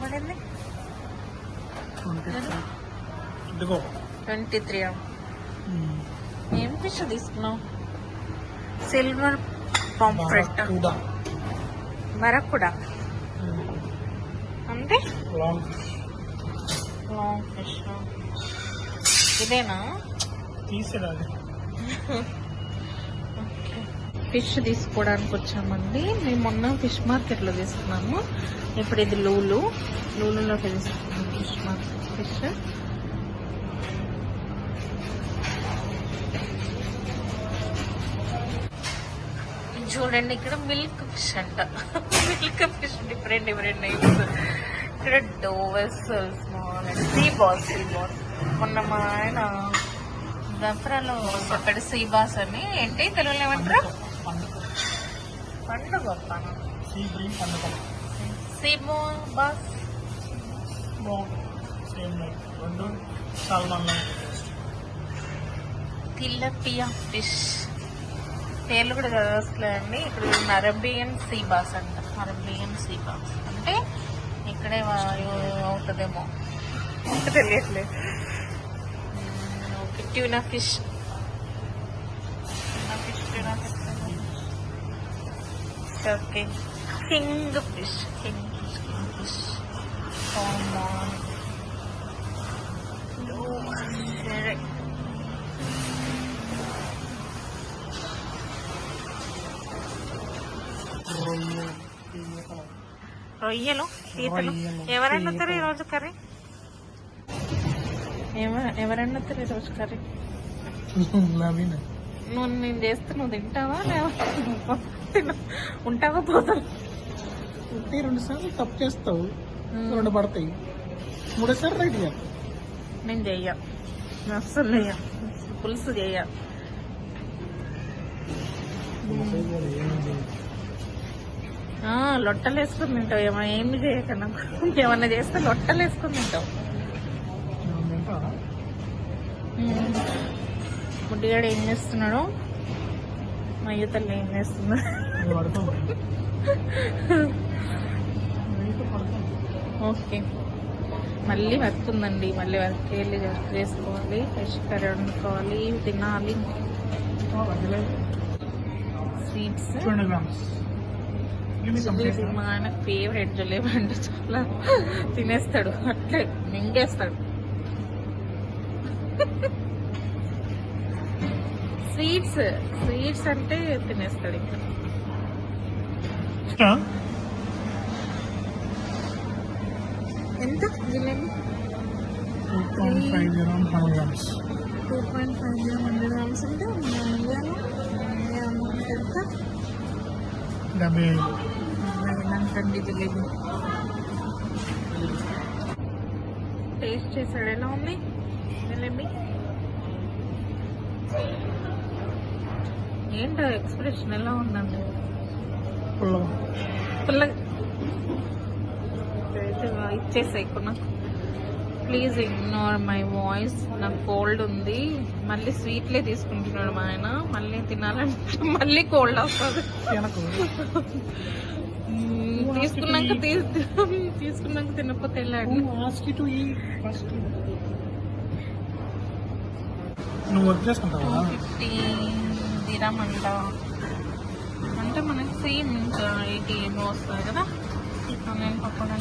పడింది twenty three ఏం fish తీసుకున్నావు? సిల్వర్ పాంప్రెట్ కూడా మరక్కుడా అంటే? Long long fish? ఇదేనా? తీసేరాదు. ఫిష్ తీసుకోవడానికి వచ్చామండి. మేము మొన్న ఫిష్ మార్కెట్లో తీసుకున్నాము. ఇప్పుడు ఇది లూలు. లూలులోకి తీసుకున్నాం ఫిష్ మార్కెట్ ఫిష్. చూడండి ఇక్కడ మిల్క్ ఫిష్ అంట. Milk fish different different names ఇక్కడ doves small sea bass sea bass. మొన్న మా ఆయన దసరాలో అక్కడ సీ బాస్ అని. ఏంటి? తెలుగులో ఏమంటారు? పండుగ పండుగ గొప్ప సీ పండుగ సీమో బాస్ సేమ్ లైక్ రెండు సాల్మన్ తిల్లపియా ఫిష్ పేర్లు కూడా చదవట్లేదండి ఇక్కడ అరబియన్ సీ బాస్ అంట అరబియన్ సీ బాస్ అంటే ఇక్కడే అవుతుందేమో తెలియట్లేదు okay tuna fish Okay king fish king fish king fish salmon సరే రొయ్యలు పీతలు రొయ్యలు, ఎవరైనా వస్తారు పీతలు. ఈరోజు కర్రీ ఎవ- ఎవరైనా వస్తారు ఈరోజు కర్రీ నవీన్ నువ్వు నేను చేస్తే నువ్వు తింటావా. ఉంటావా? పోతావు? ఒకటి రెండు సార్లు తప్పు చేస్తావు. రెండు పడతాయి. మూడోసారి రైట్గా నేను చెయ్య. నేను అస్సలు చెయ్య. పులుసు చెయ్య. లొట్టలు వేసుకుని తింటావు. ఏమో ఏమి చేయకన్నా. ఏమన్నా చేస్తే లొట్టలు వేసుకుని తింటావు? బుడ్డిగాడు ఏం చేస్తున్నాడు? మా యువతలు ఏం చేస్తున్నాడు ఓకే. మళ్ళీ వర్క్ ఉందండి మళ్ళీ వర్క్ వెళ్ళి వర్క్ చేసుకోవాలి ఫిష్ కర్రీ వండుకోవాలి తినాలి. స్వీట్స్ మా ఆయన ఫేవరెట్ జలేబీ అంటే చాలా తినేస్తాడు. అట్లే మింగేస్తాడు. స్వీట్స్ స్వీట్స్ అంటే తినేస్తాడు ఇంకా. ఎంత? Jalebi? Two point five zero hundred grams. Two point five zero hundred grams అంటే మన ఇండియాలో ఇండియా అమౌంట్ ఎంత? డెబ్బై ఐదు. అంతండి జిలేబీ. టేస్ట్ చేశాడు ఎలా ఉంది? జిలేబీ? ఏంటో ఎక్స్ప్రెషన్ ఎలా ఉందండి? అయితే ఇచ్చేసాయి నాకు ప్లీజ్ ఇగ్నోర్ మై వాయిస్ నాకు కోల్డ్ ఉంది. మళ్ళీ స్వీట్లే తీసుకుంటున్నాడు మా ఆయన. మళ్ళీ తినాలంటే మళ్ళీ కోల్డ్ వస్తుంది తీసుకున్నాక తీసుకున్నాక తినకపోతే వెళ్ళాడు నువ్వు వర్క్ చేసుకుంటావా? దిరం అంట. మనకి సేమ్ ఇంకా ఎయిటీ ఏమో వస్తుంది కదా. నేను పక్కన